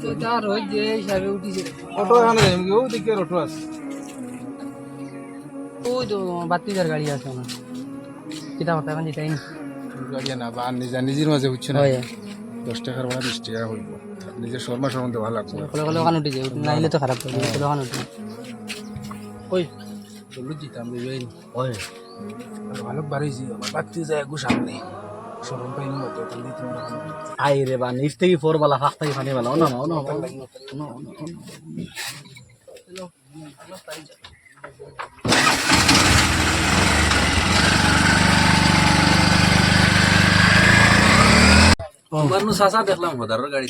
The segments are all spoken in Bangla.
তো তার ওই যে হিসাবে আছে ওই তো বাত্তিদার গাড়ি আছে আমার কিতা কথা এখন যেটাই গাড়ি না বা নিজা নিজের মাঝে হচ্ছে না হয় দশ টাকার ভাড়া বিশ টাকা হইব নিজের শর্মা সম্বন্ধে ভালো লাগবে কলে কলে ওখানে উঠে যায় নাইলে জিতাম দেবেন ওই ভালো বাড়িয়েছি আমার বাড়তে যায় সামনে আই রে বা নিচ থেকে ফোর বালা ফাঁক থেকে ফানি বালা না না দেখলাম গাড়ি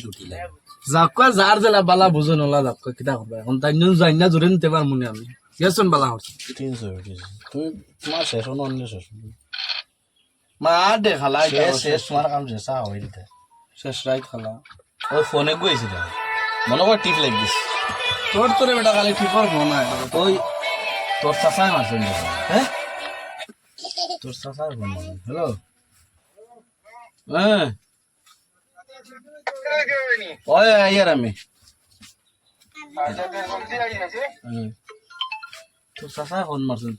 জেলা বালা বুঝো নলা যাক্কা কিতা করবে এখন তাই নুন যাই না জোরে নিতে পার আমি গেছন বালা হচ্ছে তুমি তোমার শেষ অন্য শেষ হলো। মা দে খালা শেষ শেষ তোমার কাম শেষ হয়ে দিতে শেষ রাইত খালা। ওই ফোনে গৈছিল মনে কর টিপ লাগ দিস তোর তোরে বেটা খালি ঠিক করব না ওই তোর চাচাই মারছে হ্যাঁ? তোর চাচাই ফোন হ্যালো? হ্যাঁ। ওই আইয়ার আমি। হ্যাঁ। তোর চাচাই ফোন মারছেন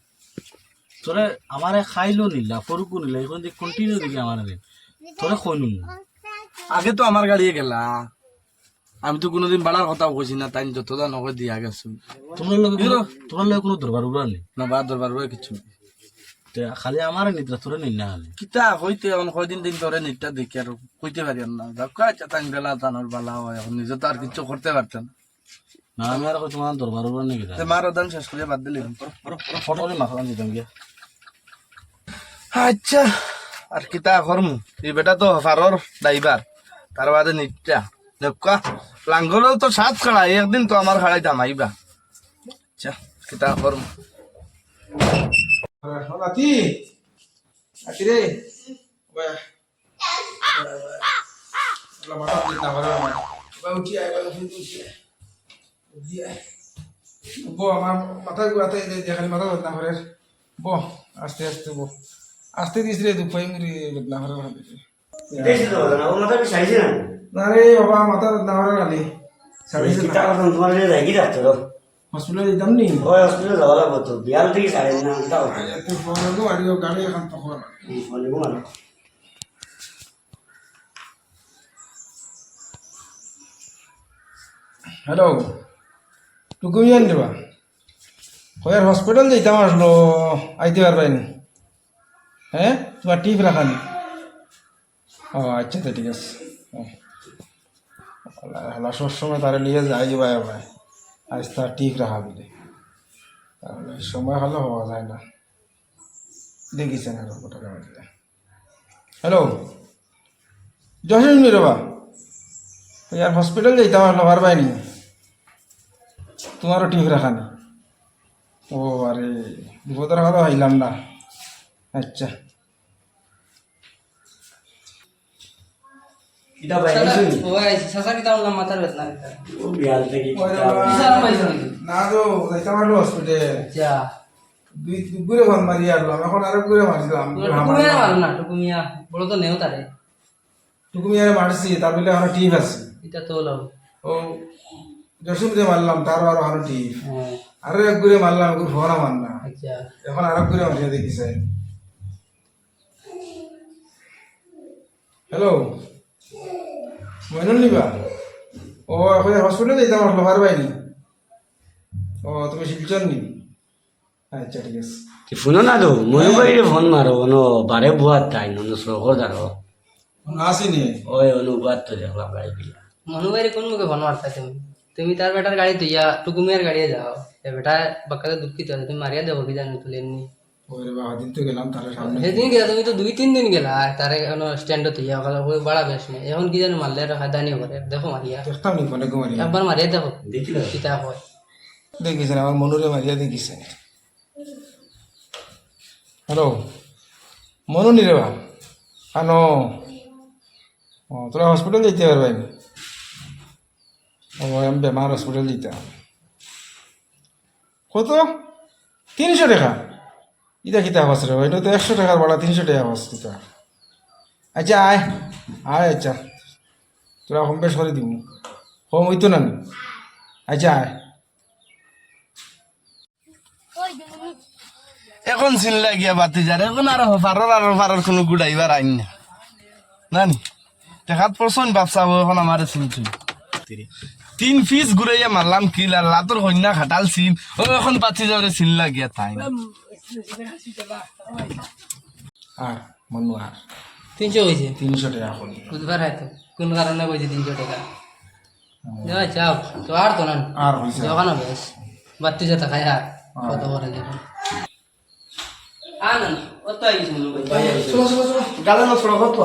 তোরে আমারে খাইলো নিলা ফরুকু নিলা এখন যে কন্টিনিউ দিকে আমার তোরে কইনু আগে তো আমার গাড়ি গেলা। আমি তো কোনোদিন বাড়ার কথা কইছি না তাই যতটা নগদ দিয়া গেছো। তোমার লগে তোমার লগে কোনো দরবার উড়া নেই। না বা দরবার বই কিছু খালি আমার নিদ্রা তোরে নিই না কিতা হইতে এখন কয়দিন দিন ধরে নিটটা দেখি আর কইতে পারি না। আচ্ছা তাই বেলা তানোর বালা হয় এখন নিজে তো আর কিছু করতে পারতেন না। আমি আর কই তোমার দরবার উড়া নেই মার দান শেষ করে বাদ দিলি। ফটো মাখলাম দিতাম গিয়া। আচ্ছা আর কিতা করমু? এই বেটা তো ফারর ড্রাইভার, তার বাদে নিটটা দেখকা লাঙ্গল তো সাত খাড়া একদিন তো আমার খাড়াই দামাইবা আচ্ছা কিতা করমু? নাতি। নাতি রে। আমার। মাথা গুয়াতে দেখালি মাথা করে। ব আস্তে আস্তে ব আস্তে দিস রে দুঃখ পাই মুড়ি বেদনা করে ভাবি না? রে বাবা মাথা বেদনা করে খালি হসপিটালে যেতাম নি? তুই ফোন করব আর গাড়ি এখন তখন হ্যালো টুকুমি আন দেবা কয়ার হসপিটাল যেতাম আসলো আইতে পারবাইনি হ্যাঁ? তোমার টিপ রাখানি ও আচ্ছা তো ঠিক আছে। হলা সবসময় তারা নিয়ে যাই ভাই ভাই, আজ তার টিপ রাখা বলে তাহলে সময় হলে হওয়া যায় না। দেখিছেন আর মারলে হ্যালো? যশস্বী রবা ইয়ার হসপিটাল যাইতাম আসলো পারবাইনি তোমারও টিপ রাখানি ও, আরে, বিপদের কথা হইলাম না। আচ্ছা। আসলো হসপিটাল আচ্ছা। দুই ঘুরে ফোন মারি আসলাম এখন আরও ঘুরে মারছিলাম। টুকুমিয়া মারো না টুকুমিয়া। বড় তো নেও তারে। মারছি তার বলে টিপ আছে। এটা তো লাও ও মারলাম তারও আরও আরও টিপ। হ্যাঁ। আরও এক ঘুরে মারলাম ফোন না আচ্ছা। এখন আরও মারিয়ে দেখিছে। হ্যালো মইনুল নিবা? ও এখন হসপিটালে যেতাম আসলো পারবাইনি ও তুমি শিলচর নি আচ্ছা ঠিক আছে। শুনো না তো ময়ূর বাড়িরে ফোন মারো ono বারে বুয়ার তাই নন্য সহর দাঁড়ো আসিনি? ওই অনুবাদ তো দেখলাম গাড়ি পিলা মনুবাইরে কোন মুখে ফোন মারতা তুমি? তুমি তার বেটার গাড়ি তুইয়া টুকুমিয়ার গাড়ি যাও। এ বেটা বাক্কাতে দুঃখিত তুমি মারিয়া দেবো কি জানি তুলে এমনি। ওই বাবা দিন তো গেলাম তাহলে সামনে সেদিন গেলা তুমি তো দুই তিন দিন গেলা তারে স্ট্যান্ড ওই বাড়া বেশ নেই। এখন কি জানি মারলে হায়দানি করে দেখো মারিয়া। দেখতাম নি ফোনে ঘুমারি। একবার মারিয়া দেখো দেখিল? কিতা হয় দেখিছেন আমার মনুরে মারিয়া দেখিছেন। হ্যালো মনু নি রে বা। আনো। ও তোরা হসপিটাল যেতে ও আমি বেমার হসপিটাল যেতাম কত? তিনশো টাকা? ইটা কিতা হস রে? এটা তো একশো টাকার ভাড়া তিনশো টাকা হস কিতা আচ্ছা আয়। আয় আচ্ছা। তোরা কম বেশ করে দিব। কম হইতো না? আচ্ছা আয়। এখন চিনলা গিয়া বাতি যার এখন আর ফারর আর ফারর কোনো গুড়াইবার আইন না। নানি, দেখাত পড়ছন বাপসা এখন আমার চিনছুন। তিন পিস ঘুরাইয়া মারলাম কিল আর লাতর কন্যা খাটাল চিন। ও এখন বাতি যাওয়ারে চিনলা গিয়া তাই না। আর মনু আর তিনশো হয়েছে তিনশো টাকা করি বুধবার হয়তো কোন কারণে কইছে তিনশো টাকা? যাও তো আর তো না আর হয়েছে দোকানও বেশ বাত্তি খাই আর কত করে দেখুন আনন্দ অত আইছি মনে ভাই গালে না ছোড়া কত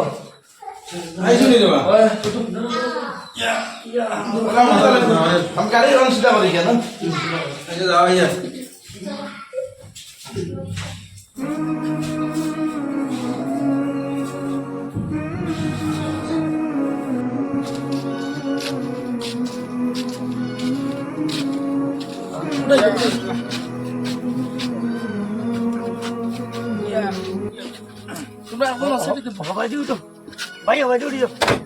আইসো নি Yeah, yeah. करे रंग सीधा हो गया ना ऐसे जाओ भैया Chúng ta không có sự việc bỏ vào đi đâu, bay vào đi đâu.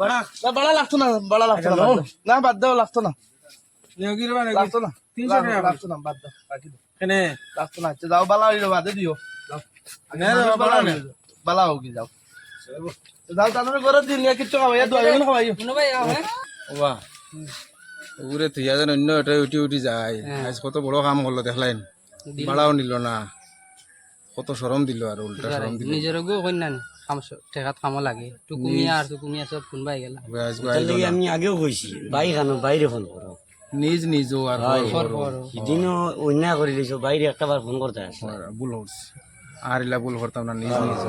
বড়া না বড়া লাগতো না বাদ দাও লাগতো না নিয়োগী রে লাগতো না তিনশো টাকা লাগতো না বাদ দাও রাখি দাও কেনে লাগতো না যাও বালা হইল বাদে দিও যাও নে বালা যাও যাও তাদের ঘরে দিন ইয়া কিচ্ছু খাওয়াই দোয়া শুনো ভাই অন্য এটা উঠি উঠি যায় আজ কত বড় কাম করল দেখলেন ভাড়াও নিল না কত সরম দিল আর উল্টা সরম দিল। নিজের গো কইনান কাম ঠেকাত কামো লাগে। টুকুমিয়া আর টুকুমিয়া সব কোনবাই গেলা। গেল। আমি আগেও কইছি বাই খানো বাইরে ফোন করো নিজ নিজ আর সেদিনও অন্যায় করে দিছো বাইরে একটাবার ফোন করতে আসে ভুল হচ্ছে আর ইলা ভুল করতাম না নিজ নিজ।